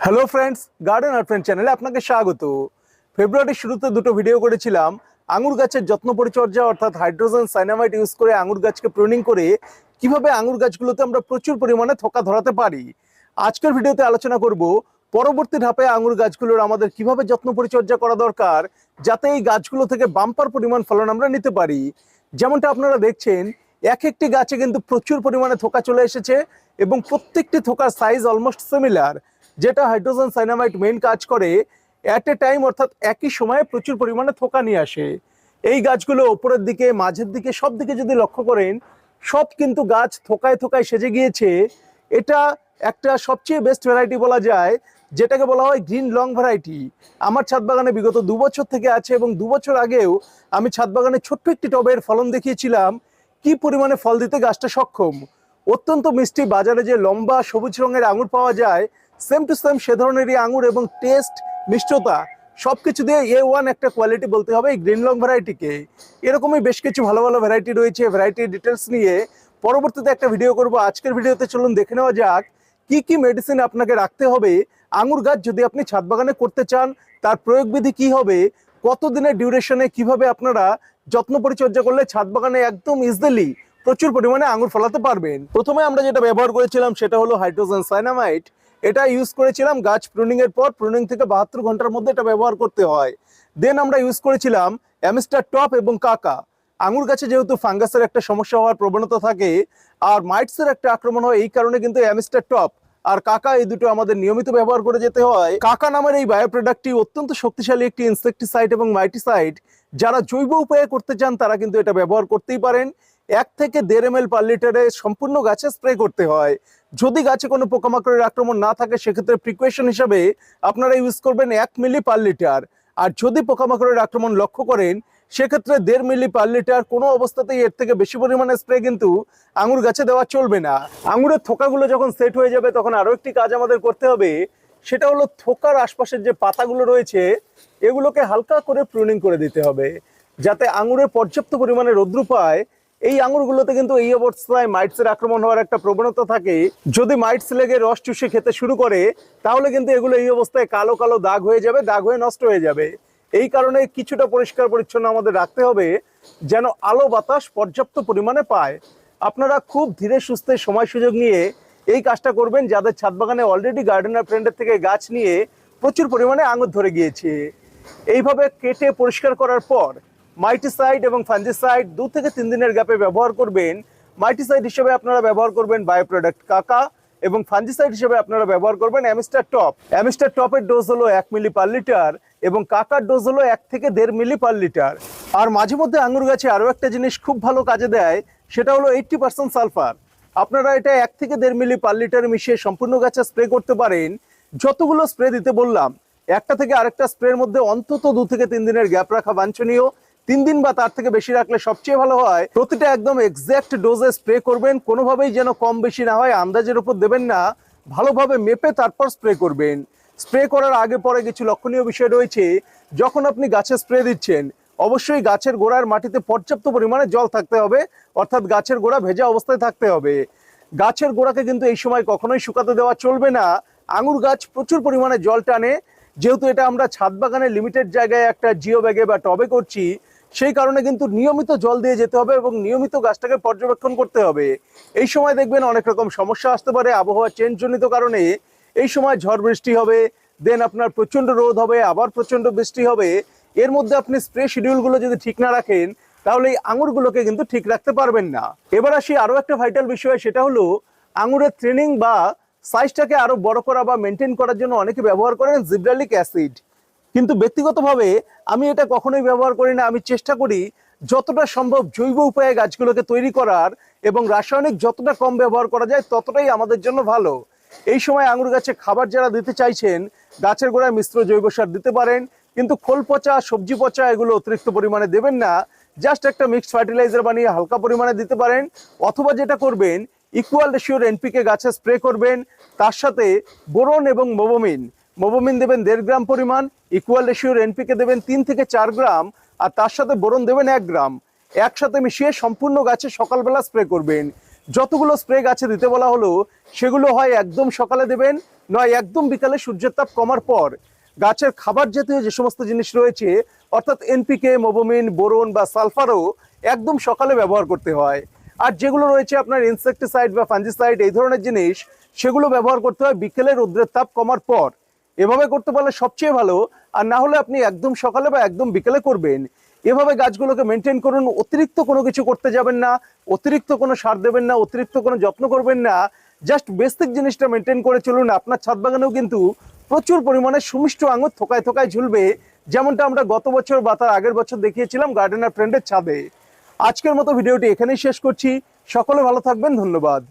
Hello friends garden আর friend চ্যানেলে আপনাকে স্বাগত। ফেব্রুয়ারির শুরুতে দুটো ভিডিও করেছিলাম। আঙুর গাছের যত্ন পরিচর্যা, অর্থাৎ হাইড্রোজেন সাইনামাইট ইউজ করে আঙুর গাছকে প্রুনিং করে কীভাবে আঙুর গাছগুলোতে আমরা প্রচুর পরিমাণে থোকা ধরাতে পারি। আজকের ভিডিওতে আলোচনা করব পরবর্তী ধাপে আঙুর গাছগুলোর আমাদের কীভাবে যত্ন পরিচর্যা করা দরকার, যাতে এই গাছগুলো থেকে বাম্পার পরিমাণ ফলন আমরা নিতে পারি। যেমনটা আপনারা দেখছেন, এক একটি গাছে কিন্তু প্রচুর পরিমাণে থোকা চলে এসেছে এবং প্রত্যেকটি থোকার সাইজ অলমোস্ট সিমিলার যেটা হাইড্রোজেন সাইনামাইট মেইন কাজ করে অ্যাট এ টাইম অর্থাৎ একই সময়ে প্রচুর পরিমাণে থোকা নিয়ে আসে। এই গাছগুলো ওপরের দিকে, মাঝের দিকে, সব দিকে যদি লক্ষ্য করেন, সব কিন্তু গাছ থোকায় থোকায় সেজে গিয়েছে। এটা একটা সবচেয়ে বেস্ট ভ্যারাইটি বলা যায়, যেটাকে বলা হয় গ্রিন লং ভ্যারাইটি আমার ছাদ বাগানে বিগত দু বছর থেকে আছে এবং দু বছর আগেও আমি ছাদ বাগানে ছোট্ট একটি টবের ফলন দেখিয়েছিলাম, কি পরিমাণে ফল দিতে গাছটা সক্ষম। অত্যন্ত মিষ্টি বাজারে যে লম্বা সবুজ রঙের আঙুর পাওয়া যায় সেম টু সেম সে ধরনেরই আঙুর এবং টেস্ট মিষ্টতা সব কিছু দিয়ে এ ওয়ান একটা কোয়ালিটি বলতে হবে এই গ্রিন লং ভ্যারাইটিকে এরকমই বেশ কিছু ভালো ভালো ভ্যারাইটি রয়েছে ভ্যারাইটির ডিটেলস নিয়ে। পরবর্তীতে একটা ভিডিও করব। আজকের ভিডিওতে চলুন দেখে নেওয়া যাক কি কি মেডিসিন আপনাকে রাখতে হবে। আঙুর গাছ যদি আপনি ছাদ বাগানে করতে চান, তার প্রয়োগবিধি কি হবে? কতদিনের ডিউরেশনে কীভাবে আপনারা যত্ন পরিচর্যা করলে ছাদ বাগানে একদম ইজিলি প্রচুর পরিমাণে আঙুর ফলাতে পারবেন? প্রথমে আমরা যেটা ব্যবহার করেছিলাম সেটা হলো হাইড্রোজেন সাইনামাইট এটা ইউজ করেছিলাম গাছ প্রুনিং এর পর প্রুনিং থেকে বাহাত্তর ঘণ্টার মধ্যে এটা ব্যবহার করতে হয়। দেন আমরা ইউজ করেছিলাম অ্যামিস্টার টপ এবং কাকা। আঙুর গাছে যেহেতু ফাঙ্গাসের একটা সমস্যা হওয়ার প্রবণতা থাকে, আর মাইটসের একটা আক্রমণ হয়, এই কারণে কিন্তু অ্যামিস্টার টপ আর কাকা এই দুটো আমাদের নিয়মিত ব্যবহার করে যেতে হয়। কাকা নামের এই বায়ো প্রোডাক্টটি অত্যন্ত শক্তিশালী একটি ইনসেকটিসাইড এবং মাইটিসাইড যারা জৈব উপায়ে করতে চান, তারা কিন্তু এটা ব্যবহার করতেই পারেন। এক থেকে দেড় এম এল পার লিটারে সম্পূর্ণ গাছে স্প্রে করতে হয়। যদি গাছে কোনো পোকামাকড়ের আক্রমণ না থাকে, সেক্ষেত্রে প্রিকুয়েশন হিসাবে আপনারা ইউজ করবেন এক মিলি পার লিটার আর যদি পোকামাকড়ের আক্রমণ লক্ষ্য করেন, সেক্ষেত্রে দেড় মিলি পার লিটার কোনো অবস্থাতেই এর থেকে বেশি পরিমাণে স্প্রে কিন্তু আঙুর গাছে দেওয়া চলবে না। আঙুরের থোকাগুলো যখন সেট হয়ে যাবে, তখন আরও একটি কাজ আমাদের করতে হবে। সেটা হলো থোকার আশপাশের যে পাতাগুলো রয়েছে, এগুলোকে হালকা করে প্রুনিং করে দিতে হবে। যাতে আঙুরে পর্যাপ্ত পরিমাণে রৌদ্র পায় এই আঙুরগুলোতে কিন্তু এই অবস্থায় মাইটসের আক্রমণ হওয়ার একটা প্রবণতা থাকে। যদি মাইটস লেগে রস চুষে খেতে শুরু করে, তাহলে কিন্তু এগুলো এই অবস্থায় কালো কালো দাগ হয়ে যাবে, দাগ হয়ে নষ্ট হয়ে যাবে। এই কারণে কিছুটা পরিষ্কার পরিচ্ছন্ন আমাদের রাখতে হবে, যেন আলো বাতাস পর্যাপ্ত পরিমাণে পায়। আপনারা খুব ধীরে সুস্থে সময় সুযোগ নিয়ে এই কাজটা করবেন, যাদের ছাদ বাগানে অলরেডি গার্ডেনার ফ্রেন্ডের থেকে গাছ নিয়ে প্রচুর পরিমাণে আঙুর ধরে গিয়েছে। এইভাবে কেটে পরিষ্কার করার পর মাইটিসাইড এবং ফাঞ্জিসাইড দু থেকে তিন দিনের গ্যাপে ব্যবহার করবেন। মাইটিসাইড হিসেবে আপনারা ব্যবহার করবেন বায়ো প্রোডাক্ট কাকা এবং ফাঞ্জিসাইড হিসেবে আপনারা ব্যবহার করবেন অ্যামিস্টার টপ। অ্যামিস্টার টপের ডোজ হলো এক মিলি পার লিটার এবং কাকার ডোজ হলো এক থেকে দেড় মিলি পার লিটার আর মাঝে মধ্যে আঙুর গাছে আরও একটা জিনিস খুব ভালো কাজে দেয়, সেটা হলো এইটটি পার্সেন্ট সালফার। আপনারা এটা এক থেকে দেড় মিলি পার লিটার মিশিয়ে সম্পূর্ণ গাছে স্প্রে করতে পারেন। যতগুলো স্প্রে দিতে বললাম, একটা থেকে আরেকটা স্প্রের মধ্যে অন্তত দু থেকে তিন দিনের গ্যাপ রাখা বাঞ্ছনীয়। তিন দিন বা তার থেকে বেশি রাখলে সবচেয়ে ভালো হয়। প্রতিটা একদম এক্স্যাক্ট ডোজে স্প্রে করবেন, কোনোভাবেই যেন কম বেশি না হয়, আন্দাজের উপর দেবেন না, ভালোভাবে মেপে তারপর স্প্রে করবেন। স্প্রে করার আগে পরে কিছু লক্ষণীয় বিষয় রয়েছে। যখন আপনি গাছে স্প্রে দিচ্ছেন, অবশ্যই গাছের গোড়ার মাটিতে পর্যাপ্ত পরিমাণে জল থাকতে হবে, অর্থাৎ গাছের গোড়া ভেজা অবস্থায় থাকতে হবে। গাছের গোড়াকে কিন্তু এই সময় কখনোই শুকাতে দেওয়া চলবে না। আঙুর গাছ প্রচুর পরিমাণে জল টানে। যেহেতু এটা আমরা ছাদ বাগানে লিমিটেড জায়গায় একটা জিও ব্যাগে বা টবে করছি সেই কারণে কিন্তু নিয়মিত জল দিয়ে যেতে হবে এবং নিয়মিত গাছটাকে পর্যবেক্ষণ করতে হবে। এই সময় দেখবেন অনেক রকম সমস্যা আসতে পারে, আবহাওয়া চেঞ্জ জনিত কারণে। এই সময় ঝড় বৃষ্টি হবে দেন আপনার প্রচণ্ড রোদ হবে, আবার প্রচণ্ড বৃষ্টি হবে। এর মধ্যে আপনি স্প্রে শিডিউলগুলো যদি ঠিক না রাখেন, তাহলে এই আঙুরগুলোকে কিন্তু ঠিক রাখতে পারবেন না। এবার আসি আরও একটা ভাইটাল বিষয়, সেটা হলো আঙুরের ট্রেনিং বা সাইজটাকে আরও বড় করা বা মেনটেন করার জন্য অনেকে ব্যবহার করেন জিব্রালিক অ্যাসিড কিন্তু ব্যক্তিগতভাবে আমি এটা কখনোই ব্যবহার করি না। আমি চেষ্টা করি যতটা সম্ভব জৈব উপায়ে গাছগুলোকে তৈরি করার এবং রাসায়নিক যতটা কম ব্যবহার করা যায় ততটাই আমাদের জন্য ভালো। এই সময় আঙুর গাছে খাবার যারা দিতে চাইছেন, গাছের গোড়ায় মিশ্র জৈব সার দিতে পারেন, কিন্তু খোল পচা, সবজি পচা এগুলো অতিরিক্ত পরিমাণে দেবেন না। জাস্ট একটা মিক্সড ফার্টিলাইজার বানিয়ে হালকা পরিমাণে দিতে পারেন, অথবা যেটা করবেন ইকুয়াল রেশিওর এনপিকে গাছে স্প্রে করবেন, তার সাথে বোরন এবং মোবোমিন। মোবোমিন দেবেন দেড় গ্রাম পরিমাণ ইকুয়াল রেশিওর এনপিকে দেবেন তিন থেকে চার গ্রাম, আর তার সাথে বোরন দেবেন এক গ্রাম। একসাথে মিশিয়ে সম্পূর্ণ গাছে সকালবেলা স্প্রে করবেন। যতগুলো স্প্রে গাছে দিতে বলা হলো, সেগুলো হয় একদম সকালে দেবেন, নয়, একদম বিকালে সূর্যের তাপ কমার পর। গাছের খাবার জাতীয় যে সমস্ত জিনিস রয়েছে, অর্থাৎ এনপিকে মোবোমিন, বোরন বা সালফারও একদম সকালে ব্যবহার করতে হয়। আর যেগুলো রয়েছে আপনার ইনসেকটিসাইড বা ফাঞ্জিসাইড এই ধরনের জিনিস, সেগুলো ব্যবহার করতে হয় বিকেলে রোদ্রের তাপ কমার পর। এভাবে করতে পারলে সবচেয়ে ভালো, আর না হলে আপনি একদম সকালে বা একদম বিকেলে করবেন। এভাবে গাছগুলোকে মেনটেন করুন, অতিরিক্ত কোনো কিছু করতে যাবেন না, অতিরিক্ত কোনো সার দেবেন না, অতিরিক্ত কোনো যত্ন করবেন না জাস্ট বেসিক জিনিসটা মেনটেন করে চলুন। আপনার ছাদ বাগানেও কিন্তু প্রচুর পরিমাণে সুমিষ্ট আঙুর থোকায় থোকায় ঝুলবে, যেমনটা আমরা গত বছর বা তার আগের বছর দেখিয়েছিলাম গার্ডেনার ফ্রেন্ডের ছাদে। আজকের মতো ভিডিওটি এখানেই শেষ করছি। সকলে ভালো থাকবেন, ধন্যবাদ।